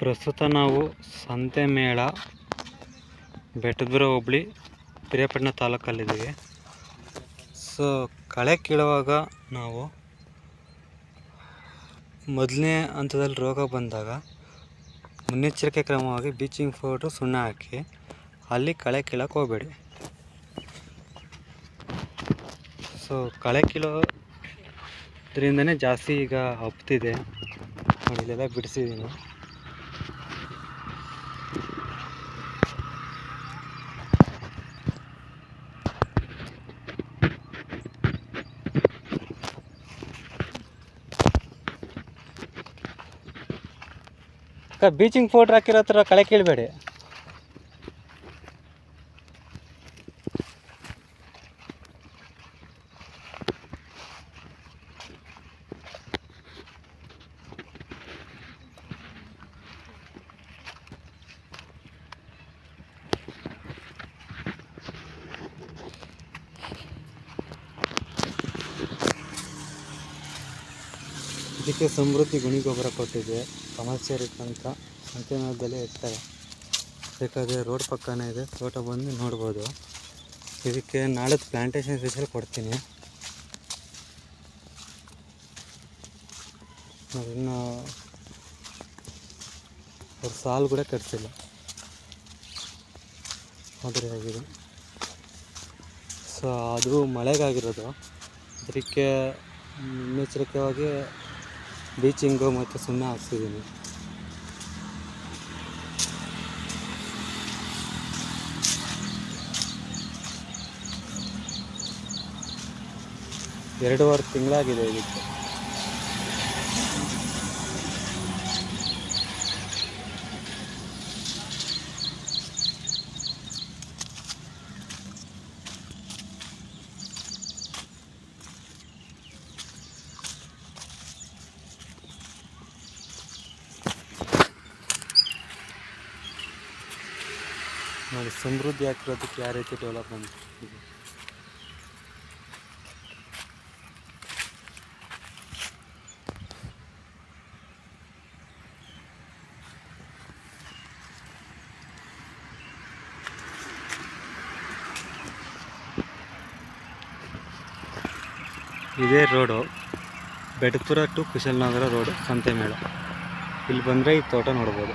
ಪ್ರಸ್ತುತ ನಾವು ಸಂತೆಮೇಳ ಮೇಳ ಬೆಟ್ಟದಪುರ ಹೋಬಳಿ ಪಿರಿಯಾಪಟ್ಟಣ ತಾಲೂಕಲ್ಲಿದ್ದೀವಿ. ಸೊ ಕಳೆ ಕೀಳುವಾಗ ನಾವು ಮೊದಲನೇ ಹಂತದಲ್ಲಿ ರೋಗ ಬಂದಾಗ ಮುನ್ನೆಚ್ಚರಿಕೆ ಕ್ರಮವಾಗಿ ಬೀಚಿಂಗ್ ಪೌಡ್ರು ಸುಣ್ಣ ಹಾಕಿ ಅಲ್ಲಿ ಕಳೆ ಕೀಳಕ್ಕೆ ಹೋಗಬೇಡಿ. ಸೊ ಕಳೆ ಕೀಳೋದ್ರಿಂದನೇ ಜಾಸ್ತಿ ಈಗ ಹಬ್ತಿದೆ. ನಾನು ಇಲ್ಲೆಲ್ಲ ಬಿಡಿಸಿದ್ದೀನಿ. ಅಕ್ಕ ಬೀಚಿಂಗ್ ಪೌಡ್ರ್ ಹಾಕಿರೋ ಹತ್ರ ಕಳೆ ಕೀಳಬೇಡಿ. ಇದಕ್ಕೆ ಸಮೃದ್ಧಿ ಗುಣಿಗೊಬ್ಬರ ಕೊಟ್ಟಿದೆ. ಕಮರ್ಷಿಯಲ್ ಅಂತ ಸಂತೆ ಇರ್ತಾರೆ ಬೇಕಾದರೆ ರೋಡ್ ಪಕ್ಕನೇ ಇದೆ. ತೋಟ ಬಂದು ನೋಡ್ಬೋದು. ಇದಕ್ಕೆ ನಾಳೆದು ಪ್ಲಾಂಟೇಶನ್ ಸ್ಪೆಷಲ್ ಕೊಡ್ತೀನಿ. ಇನ್ನು ಅವ್ರ ಸಾಲು ಕೂಡ ಕಟ್ಸಿಲ್ಲ. ಆದರೆ ಆಗಿದೆ. ಸೊ ಅದು ಮಳೆಗಾಗಿರೋದು. ಅದಕ್ಕೆ ಮುನ್ನೆಚ್ಚರಿಕೆಯಾಗಿ ಬೀಚಿಂಗು ಮತ್ತು ಸುಣ್ಣ ಹಾಕ್ಸಿದ್ದೀನಿ. ಎರಡೂವರೆ ತಿಂಗಳಾಗಿದೆ ಇದಕ್ಕೆ. ನೋಡಿ ಸಮೃದ್ಧಿ ಆಗಿರೋದಕ್ಕೆ ಯಾವ ರೀತಿ ಡೆವಲಪ್ಮೆಂಟ್ ಇದೆ? Road Bedapura to Kushalnagar road ಸಂತೆ ಮೇಳ ಇಲ್ಲಿ ಬಂದರೆ ಈ ತೋಟ ನೋಡ್ಬೋದು.